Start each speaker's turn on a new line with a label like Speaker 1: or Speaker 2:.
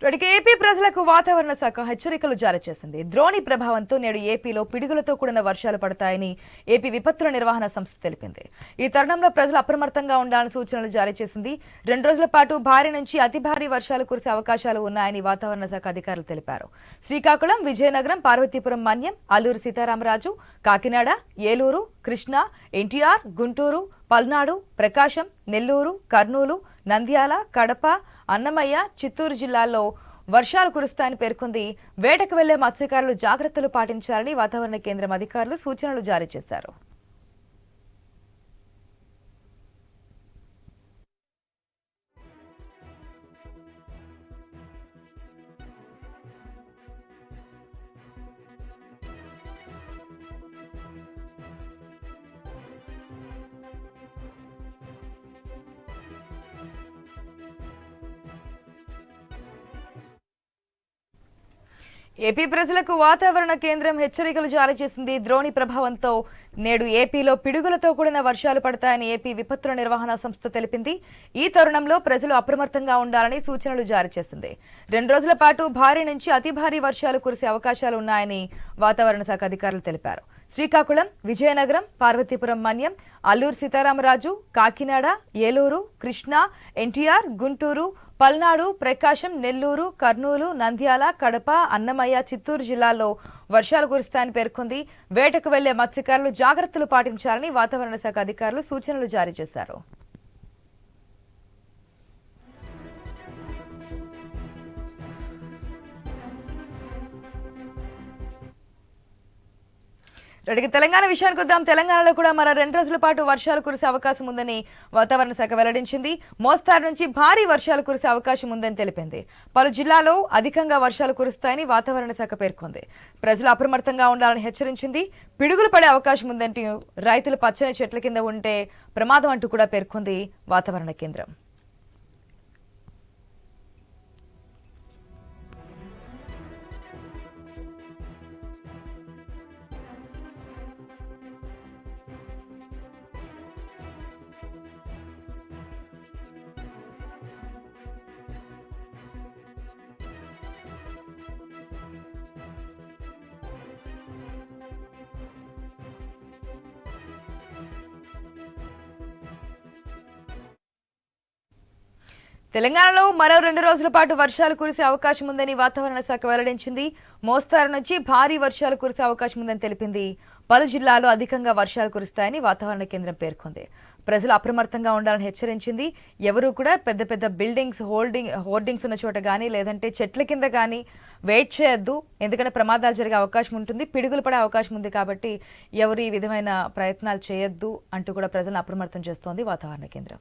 Speaker 1: ఇప్పటికి ఏపీ ప్రజలకు వాతావరణ శాఖ హెచ్చరికలు జారీ చేసింది. ద్రోణి ప్రభావంతో నేడు ఏపీలో పిడుగులతో కూడిన వర్షాలు పడతాయని ఏపీ విపత్తుల నిర్వహణ సంస్థ తెలిపింది. ఈ తరుణంలో ప్రజలు అప్రమత్తంగా ఉండాలని సూచనలు జారీ చేసింది. రెండు రోజుల పాటు భారీ నుంచి అతి భారీ వర్షాలు కురిసే అవకాశాలు ఉన్నాయని వాతావరణ శాఖ అధికారులు తెలిపారు. శ్రీకాకుళం విజయనగరం పార్వతీపురం మన్యం అల్లూరు సీతారామరాజు కాకినాడ ఏలూరు కృష్ణా ఎన్టీఆర్ గుంటూరు పల్నాడు ప్రకాశం నెల్లూరు కర్నూలు నంద్యాల కడప అన్నమయ్య చిత్తూరు జిల్లాల్లో వర్షాలు కురుస్తాయని పేర్కొంది. వేటకు వెళ్ళే మత్స్యకారులు జాగ్రత్తలు పాటించాలని వాతావరణ కేంద్రం అధికారులు సూచనలు జారీ చేశారు. ఏపీ ప్రజలకు వాతావరణ కేంద్రం హెచ్చరికలు జారీ చేసింది. ద్రోణి ప్రభావంతో నేడు ఏపీలో పిడుగులతో కూడిన వర్షాలు పడతాయని ఏపీ విపత్తుల నిర్వహణ సంస్థ తెలిపింది. ఈ తరుణంలో ప్రజలు అప్రమత్తంగా ఉండాలని సూచనలు జారీ చేసింది. రెండు రోజుల పాటు భారీ నుంచి అతి భారీ వర్షాలు కురిసే అవకాశాలు ఉన్నాయని వాతావరణ శాఖ అధికారులు తెలిపారు. శ్రీకాకుళం విజయనగరం పార్వతీపురం మన్యం అల్లూరు సీతారామరాజు కాకినాడ ఏలూరు కృష్ణా ఎన్టీఆర్ గుంటూరు పల్నాడు ప్రకాశం నెల్లూరు కర్నూలు నంద్యాల కడప అన్నమయ్య చిత్తూరు జిల్లాల్లో వర్షాలు కురుస్తాయని పేర్కొంది. వేటకు వెళ్ళే మత్స్యకారులు జాగ్రత్తలు పాటించాలని వాతావరణ శాఖ అధికారులు సూచనలు జారీ చేశారు. రెడ్డికి తెలంగాణ విషయానికి వద్దాం. తెలంగాణలో కూడా మరో రెండు రోజుల పాటు వర్షాలు కురిసే అవకాశం ఉందని వాతావరణ శాఖ వెల్లడించింది. మోస్తారు నుంచి భారీ వర్షాలు కురిసే అవకాశం ఉందని తెలిపింది. పలు జిల్లాలో అధికంగా వర్షాలు కురుస్తాయని వాతావరణ శాఖ పేర్కొంది. ప్రజలు అప్రమత్తంగా ఉండాలని హెచ్చరించింది. పిడుగులు పడే అవకాశం ఉందంటూ రైతులు పచ్చని చెట్ల కింద ఉంటే ప్రమాదం అంటూ కూడా పేర్కొంది వాతావరణ కేంద్రం. తెలంగాణలో మరో రెండు రోజుల పాటు వర్షాలు కురిసే అవకాశం ఉందని వాతావరణ శాఖ వెల్లడించింది. మోస్తారు నుంచి భారీ వర్షాలు కురిసే అవకాశం ఉందని తెలిపింది. పలు జిల్లాల్లో అధికంగా వర్షాలు కురుస్తాయని వాతావరణ కేంద్రం పేర్కొంది. ప్రజలు అప్రమత్తంగా ఉండాలని హెచ్చరించింది. ఎవరూ కూడా పెద్ద పెద్ద బిల్డింగ్స్ హోల్డింగ్ హోర్డింగ్స్ ఉన్న చోట కానీ లేదంటే చెట్ల కింద కానీ వెయిట్ చేయొద్దు. ఎందుకంటే ప్రమాదాలు జరిగే అవకాశం ఉంటుంది పిడుగులు పడే అవకాశం ఉంది కాబట్టి ఎవరు ఈ విధమైన ప్రయత్నాలు చేయొద్దు అంటూ కూడా ప్రజలను అప్రమత్తం చేస్తోంది వాతావరణ కేంద్రం.